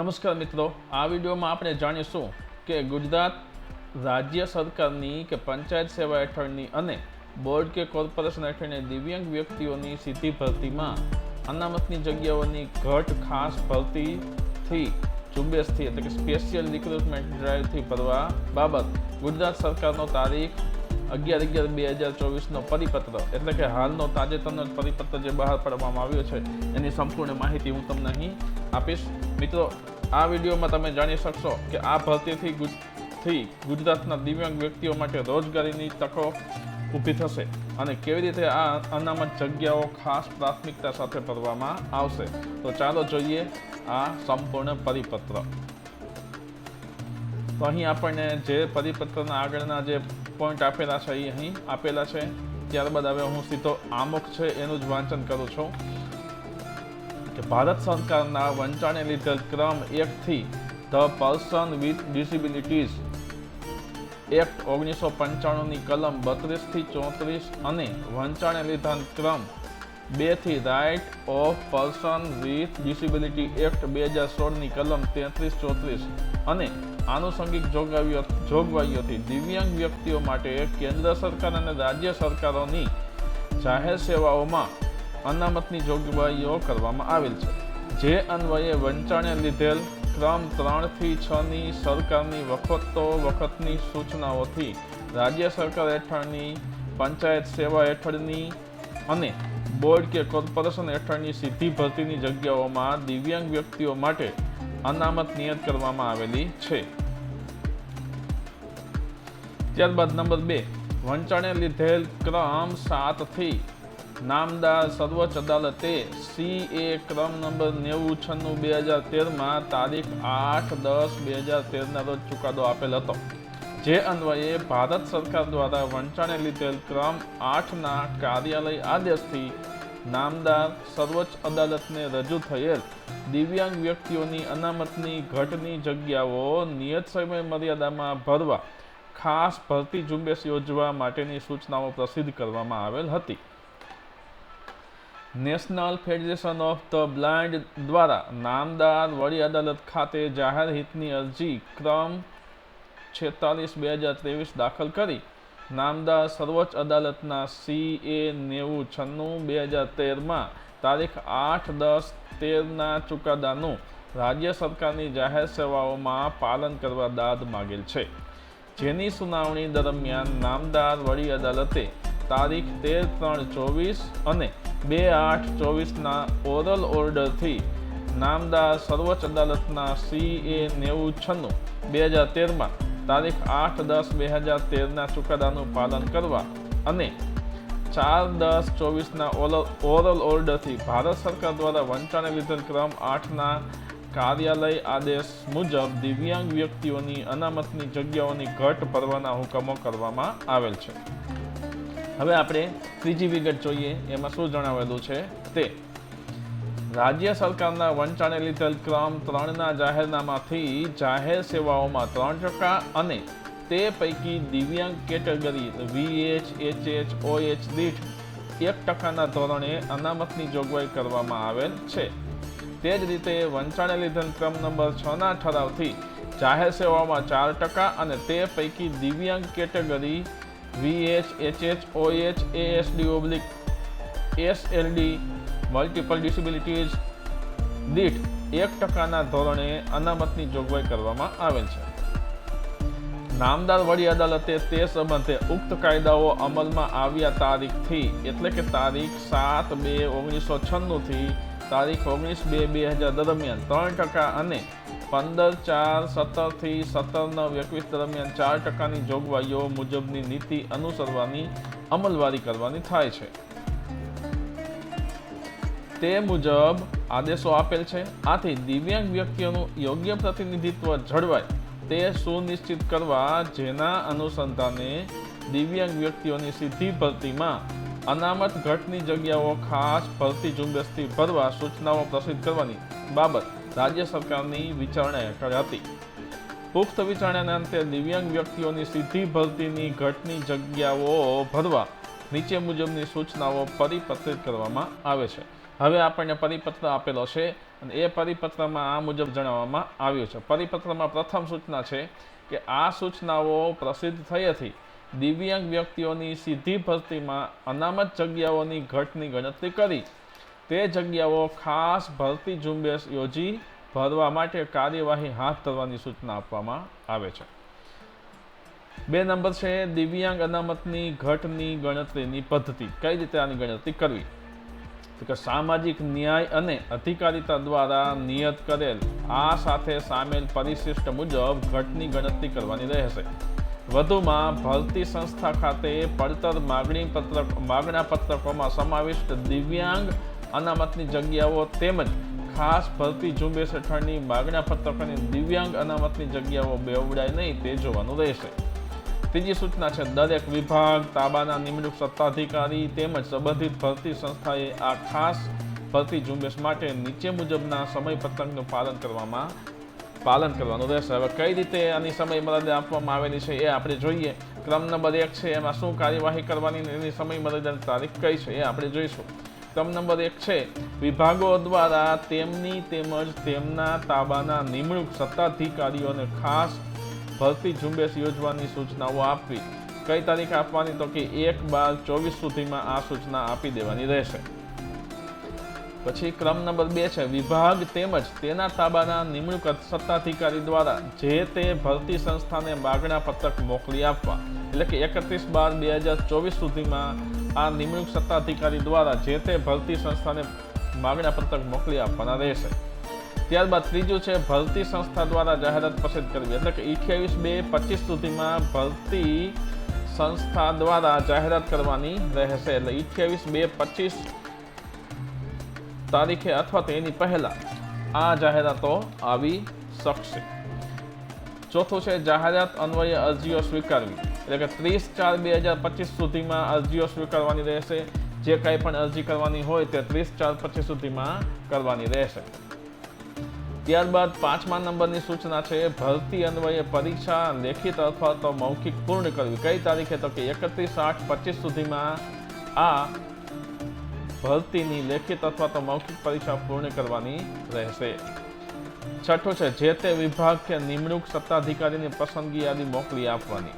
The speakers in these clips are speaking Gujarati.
નમસ્કાર મિત્રો, આ વિડીયોમાં આપણે જાણીશું કે ગુજરાત રાજ્ય સરકારની કે પંચાયત સેવા હેઠળની અને બોર્ડ કે કોર્પોરેશન હેઠળની દિવ્યાંગ વ્યક્તિઓની સીધી ભરતીમાં અનામતની જગ્યાઓની ઘટ ખાસ ભરતીથી, ઝુંબેશથી એટલે કે સ્પેશિયલ રિક્રુટમેન્ટ ડ્રાઈવથી ભરવા બાબત ગુજરાત સરકારનો તારીખ અગિયાર અગિયાર બે હજાર ચોવીસનો પરિપત્ર, એટલે કે હાલનો તાજેતરનો પરિપત્ર જે બહાર પાડવામાં આવ્યો છે, એની સંપૂર્ણ માહિતી હું તમને અહીં આપીશ. મિત્રો, આ વિડીયોમાં તમે જાણી શકશો કે આ ભરતીથી થી ગુજરાતના દિવ્યાંગ વ્યક્તિઓ માટે રોજગારીની તકો ઊભી થશે અને કેવી રીતે આ અનામત જગ્યાઓ ખાસ પ્રાથમિકતા સાથે ભરવામાં આવશે. તો ચાલો જોઈએ આ સંપૂર્ણ પરિપત્ર. તો અહીં આપણને જે પરિપત્રના આગળના જે પોઈન્ટ આપેલા છે, એ અહીં આપેલા છે. ત્યારબાદ હવે હું સીધો આમુખ છે, એનું જ વાંચન કરું છું. કે ભારત સરકારના વંચાણે લીધેલ ક્રમ એકથી the person with disabilities act ઓગણીસો પંચાણુંની કલમ બત્રીસથી ચોત્રીસ અને વંચાણે લીધા ક્રમ બેથી right of person with disability act બે હજાર સોળની કલમ તેત્રીસ ચોત્રીસ અને આનુષંગિક જોગવાઈઓ જોગવાઈઓથી દિવ્યાંગ વ્યક્તિઓ માટે કેન્દ્ર સરકાર અને રાજ્ય સરકારોની જાહેર સેવાઓમાં અનામતની જોગવાઈઓ કરવામાં આવેલ છે. જે અન્વયે વંચાણે લીધેલ ક્રમ ત્રણથી છની સરકારની વખતો વખતની સૂચનાઓથી રાજ્ય સરકાર હેઠળની પંચાયત સેવા હેઠળની અને બોર્ડ કે કોર્પોરેશન હેઠળની સીધી ભરતીની જગ્યાઓમાં દિવ્યાંગ વ્યક્તિઓ માટે અનામત નિયત કરવામાં આવેલી છે. ત્યારબાદ નંબર બે વંચાણે લીધેલ ક્રમ સાતથી નામદાર સર્વોચ્ચ અદાલતે સી એ ક્રમ નંબર નેવું છન્નું બે હજાર તેરમાં તારીખ આઠ દસ બે હજાર તેરના રોજ ચુકાદો આપેલ હતો. જે અન્વયે ભારત સરકાર દ્વારા વંચાણે લીધેલ ક્રમ આઠના કાર્યાલય આદેશથી નામદાર સર્વોચ્ચ અદાલતને રજૂ થયેલ દિવ્યાંગ વ્યક્તિઓની અનામતની ઘટની જગ્યાઓ નિયત સમય મર્યાદામાં ભરવા, ખાસ ભરતી ઝુંબેશ યોજવા માટેની સૂચનાઓ પ્રસિદ્ધ કરવામાં આવેલ હતી. National federation of the blind દ્વારા નામદાર વડી અદાલત ખાતે જાહેર હિતની અરજી ક્રમ છેતાલીસ બે હજાર ત્રેવીસ દાખલ કરી. નામદાર સર્વોચ્ચ અદાલતના સી એ નેવું છન્નું બે હજાર તેરમાં તારીખ આઠ દસ તેરના ચુકાદાનું રાજ્ય સરકારની જાહેર સેવાઓમાં પાલન કરવા દાદ માગેલ છે. જેની સુનાવણી દરમિયાન નામદાર વડી અદાલતે તારીખ તેર ત્રણ ચોવીસ અને બે આઠ ચોવીસના ઓરલ ઓર્ડરથી નામદાર સર્વોચ્ચ અદાલતના સી એ નેવું છન્નું બે હજાર તેરમાં તારીખ આઠ દસ બે હજાર તેરના ચુકાદાનું પાલન કરવા અને ચાર દસ ચોવીસના ઓરલ ઓર્ડરથી ભારત સરકાર દ્વારા વંચાણે લીધેલ ક્રમ આઠના કાર્યાલય આદેશ મુજબ દિવ્યાંગ વ્યક્તિઓની અનામતની જગ્યાઓની ઘટ ભરવાના હુકમો કરવામાં આવેલ છે. હવે આપણે ત્રીજી વિગત જોઈએ, એમાં શું જણાવેલું છે તે. રાજ્ય સરકારના વંચાણે લીધેલ ક્રમ ત્રણના જાહેરનામાથી જાહેર સેવાઓમાં ત્રણ ટકા અને તે પૈકી દિવ્યાંગ કેટેગરી વીએચ એચએચ ઓએચ દીઠ એક ટકાના ધોરણે અનામતની જોગવાઈ કરવામાં આવેલ છે. તે જ રીતે વંચાણે લીધેલ ક્રમ નંબર છના ઠરાવથી જાહેર સેવાઓમાં ચાર ટકા અને તે પૈકી દિવ્યાંગ category VH HH OH ASD oblique SLD multiple disabilities દીઠ એક ટકાના ધોરણે અનામતની જોગવાઈ કરવામાં આવેલ છે. નામદાર વડી અદાલતે તે સંબંધે ઉક્ત કાયદાઓ અમલમાં આવ્યા તારીખથી, એટલે કે તારીખ સાત બે ઓગણીસો છન્નુંથી તારીખ ઓગણીસ બે બે હજાર દરમિયાન ત્રણ ટકા અને પંદર, ચાર, સત્તરથી સત્તર નવ એકવીસ દરમિયાન ચાર ટકાની જોગવાઈઓ મુજબની નીતિ અનુસરવાની અમલવારી કરવાની થાય છે. તે મુજબ આદેશો આપેલ છે. આથી દિવ્યાંગ વ્યક્તિઓનું યોગ્ય પ્રતિનિધિત્વ જળવાય તે સુનિશ્ચિત કરવા જેના અનુસંધાને દિવ્યાંગ વ્યક્તિઓની સીધી ભરતીમાં અનામત ઘટની જગ્યાઓ ખાસ ભરતી ઝુંબેશથી ભરવા સૂચનાઓ પ્રસિદ્ધ કરવાની બાબત રાજ્ય સરકારની વિચારણા હેઠળ હતી. પુખ્ત વિચારણાના અંતે દિવ્યાંગ વ્યક્તિઓની સીધી ભરતીની ઘટની જગ્યાઓ ભરવા નીચે મુજબની સૂચનાઓ પરિપત્રિત કરવામાં આવે છે. હવે આપણને પરિપત્ર આપેલો છે અને એ પરિપત્રમાં આ મુજબ જણાવવામાં આવ્યું છે. પરિપત્રમાં પ્રથમ સૂચના છે કે આ સૂચનાઓ પ્રસિદ્ધ થઈ હતી. દિવ્યાંગ વ્યક્તિઓની સીધી ભરતીમાં અનામત જગ્યાઓની ઘટની ગણતરી કરી તે જગ્યાઓ ખાસ ભરતી ઝુંબેશ યોજી ભરવા માટે કાર્યવાહી હાથ ધરવાની સૂચના આપવામાં આવે છે. બે નંબર છે, દિવ્યાંગ અનામતની ઘટની ગણતરીની પદ્ધતિ. કઈ રીતે આની ગણતરી કરવી? તો કે સામાજિક ન્યાય અને અધિકારીતા દ્વારા નિયત કરેલ આ સાથે સામેલ પરિશિષ્ટ મુજબ ઘટની ગણતરી કરવાની રહેશે. વધુમાં ભરતી સંસ્થા ખાતે પડતર માગણી પત્રક માગણા પત્રકોમાં સમાવિષ્ટ દિવ્યાંગ અનામતની જગ્યાઓ તેમજ ખાસ ભરતી ઝુંબેશ હેઠળની માગણા પત્રકોની દિવ્યાંગ અનામતની જગ્યાઓ બેવડાય નહીં, તે જોવાનું રહેશે. ત્રીજી સૂચના છે, દરેક વિભાગ, તાબાના નિમણૂક સત્તાધિકારી તેમજ સંબંધિત ભરતી સંસ્થાએ આ ખાસ ભરતી ઝુંબેશ માટે નીચે મુજબના સમયપત્રકનું પાલન કરવામાં, પાલન કરવાનું રહેશે. હવે કઈ રીતે આની સમયમર્યાદા આપવામાં આવેલી છે એ આપણે જોઈએ. ક્રમ નંબર એક છે, એમાં શું કાર્યવાહી કરવાની એની સમયમર્યાદાની તારીખ કઈ છે એ આપણે જોઈશું. ક્રમ નંબર એક છે. વિભાગો દ્વારા તેમની તેમજ તેમના તાબાના નિમણૂક સત્તાધિકારીઓને ખાસ ભરતી ઝુંબેશ યોજવાની સૂચનાઓ આપવી. કઈ તારીખ આપવાની તો કે એક બાર ચોવીસ સુધીમાં આ સૂચના આપી દેવાની રહેશે. પછી ક્રમ નંબર બે છે. વિભાગ તેમજ તેના તાબાના નિમણૂક સત્તાધિકારી દ્વારા જે તે ભરતી સંસ્થાને માગણા પત્રક મોકલી આપવા. એટલે કે એકત્રીસ બાર બે હજાર ચોવીસ સુધીમાં આ નિમણૂક સત્તાધિકારી દ્વારા જે તે ભરતી સંસ્થાને માગણા પત્રક મોકલી આપવાના રહેશે. ત્યારબાદ ત્રીજું છે, ભરતી સંસ્થા દ્વારા જાહેરાત પસંદ કરવી. એટલે કે અઠ્યાવીસ બે પચીસ સુધીમાં ભરતી સંસ્થા દ્વારા જાહેરાત કરવાની રહેશે. એટલે અઠ્યાવીસ બે પચીસ તારીખે અથવા તો એની પહેલા આ જાહેરાતો આવી શકશે. ચોથું છે, જાહેરાત અન્વયે અરજીઓ સ્વીકારવી. એટલે કે ત્રીસ ચાર બે હજાર પચીસ સુધીમાં અરજીઓ સ્વીકારવાની રહેશે. જે કંઈ પણ અરજી કરવાની હોય તે ત્રીસ ચાર પચીસ સુધીમાં કરવાની રહેશે. ત્યારબાદ પાંચમા નંબરની સૂચના છે, ભરતી અન્વયે પરીક્ષા લેખિત અથવા તો મૌખિક પૂર્ણ કરવી. કઈ તારીખે તો કે એકત્રીસ આઠ પચીસ સુધીમાં આ ભરતીની લેખિત અથવા તો મૌખિક પરીક્ષા પૂર્ણ કરવાની રહેશે. છઠ્ઠું છે, જે તે વિભાગ કે નિમણૂક સત્તાધિકારીની પસંદગી યાદી મોકલી આપવાની.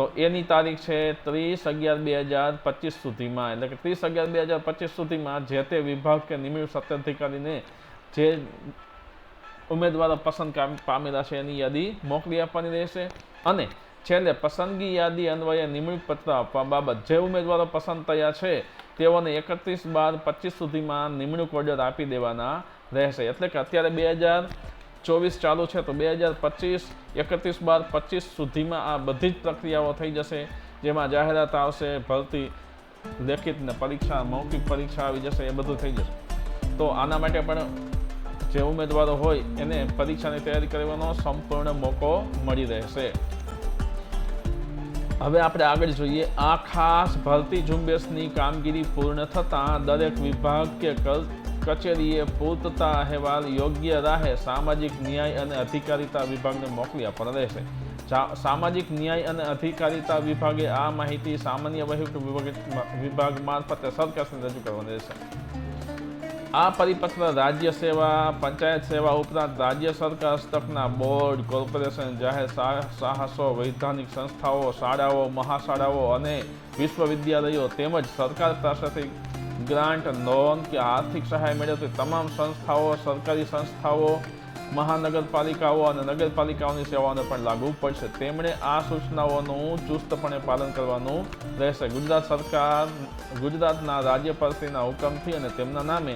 તો એની તારીખ છે ત્રીસ અગિયાર બે હજાર પચીસ સુધીમાં. એટલે કે ત્રીસ અગિયાર બે હજાર પચીસ સુધીમાં જે તે વિભાગ કે નિમણૂક સત્તાધિકારીને જે ઉમેદવારો પસંદ પામેલા છે એની યાદી મોકલી આપવાની રહેશે. અને છેલ્લે પસંદગી યાદી અન્વયે નિમણૂક પત્ર આપવા બાબત જે ઉમેદવારો પસંદ થયા છે તેઓને એકત્રીસ બાર પચીસ સુધીમાં નિમણૂક ઓર્ડર આપી દેવાના રહેશે. એટલે કે અત્યારે બે હજાર ચોવીસ ચાલુ છે, તો બે હજાર પચીસ, એકત્રીસ બાર પચીસ સુધીમાં આ બધી જ પ્રક્રિયાઓ થઈ જશે, જેમાં જાહેરાત આવશે, ભરતી, લેખિત ને પરીક્ષા, મૌખિક પરીક્ષા આવી જશે, એ બધું થઈ જશે. તો આના માટે પણ જે ઉમેદવારો હોય, એને પરીક્ષાની તૈયારી કરવાનો સંપૂર્ણ મોકો મળી રહેશે. હવે આપણે આગળ જોઈએ, આ ખાસ ભરતી ઝુંબેશની કામગીરી પૂર્ણ થતાં દરેક વિભાગ કે કચેરીએ પૂર્તતા અહેવાલ, યોગ્ય રાહે સામાજિક ન્યાય અને અધિકારીતા વિભાગને મોકલી આપવાના રહેશે. સામાજિક ન્યાય અને અધિકારીતા વિભાગે આ માહિતી સામાન્ય વહીવટ વિભાગ મારફતે સરકારને રજૂ કરવાની રહેશે. આ પરિપત્ર રાજ્ય સેવા, પંચાયત સેવા ઉપરાંત રાજ્ય સરકાર હસ્તકના બોર્ડ, કોર્પોરેશન, જાહેર સાહસો, વૈધાનિક સંસ્થાઓ, શાળાઓ, મહાશાળાઓ અને વિશ્વવિદ્યાલયો તેમજ સરકાર પાસેથી ગ્રાન્ટ લોન કે આર્થિક સહાય મેળવતી તમામ સંસ્થાઓ, સરકારી સંસ્થાઓ, મહાનગરપાલિકાઓ અને નગરપાલિકાઓની સેવાઓને પણ લાગુ પડશે. તેમણે આ સૂચનાઓનું ચુસ્તપણે પાલન કરવાનું રહેશે. ગુજરાત સરકાર ગુજરાતના રાજ્યપાલશ્રીના હુકમથી અને તેમના નામે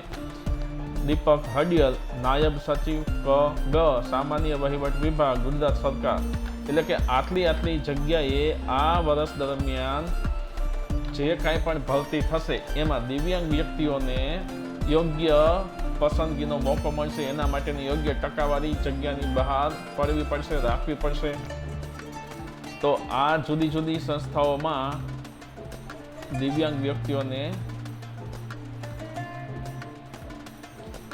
દીપક હડિયલ નાયબ સચિવ ક, ગ, સામાન્ય વહીવટ વિભાગ, ગુજરાત સરકાર. એટલે કે આટલી આટલી જગ્યાએ આ વર્ષ દરમિયાન જે કાંઈ પણ ભરતી થશે, એમાં દિવ્યાંગ વ્યક્તિઓને યોગ્ય પસંદગીનો મોકો મળશે. એના માટેની યોગ્ય ટકાવારી જગ્યાની બહાર પડવી પડશે, રાખવી પડશે. તો આ જુદી જુદી સંસ્થાઓમાં દિવ્યાંગ વ્યક્તિઓને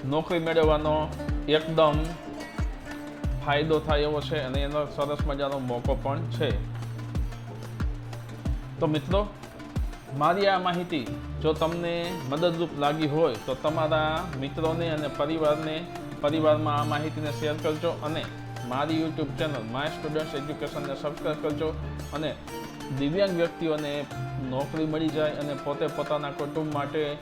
નોકરી મેળવવાનો એકદમ ફાયદો થાય એવો છે અને એનો સરસ મજાનો મોકો પણ છે. તો મિત્રો મારી આ માહિતી જો તમને મદદરૂપ લાગી હોય તો તમારા મિત્રોને અને પરિવારને, પરિવારમાં આ માહિતીને શેર કરજો અને મારી યુટ્યુબ ચેનલ માય સ્ટુડન્ટ્સ એજ્યુકેશનને સબસ્ક્રાઈબ કરજો અને દિવ્યાંગ વ્યક્તિઓને નોકરી મળી જાય અને પોતે પોતાના કુટુંબ માટે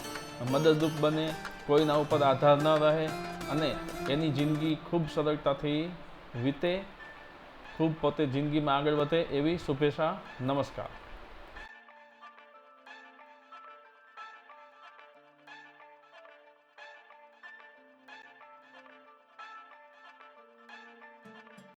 મદદરૂપ બને, કોઈના ઉપર આધાર ન રહે અને એની જિંદગી ખૂબ સરળતાથી વીતે, ખૂબ પોતે જિંદગીમાં આગળ વધે એવી શુભેચ્છા, નમસ્કાર.